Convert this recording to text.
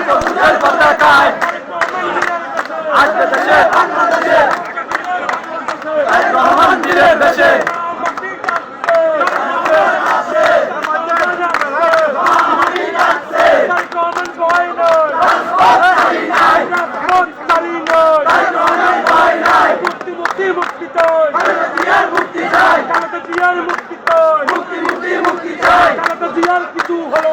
সবুজের পতাকায় আসবে দেশে বাংলাদেশে রহমান মুক্তি চাই। মুক্তি মুক্তি মুক্তি চাই জিয়ার কিছু হলো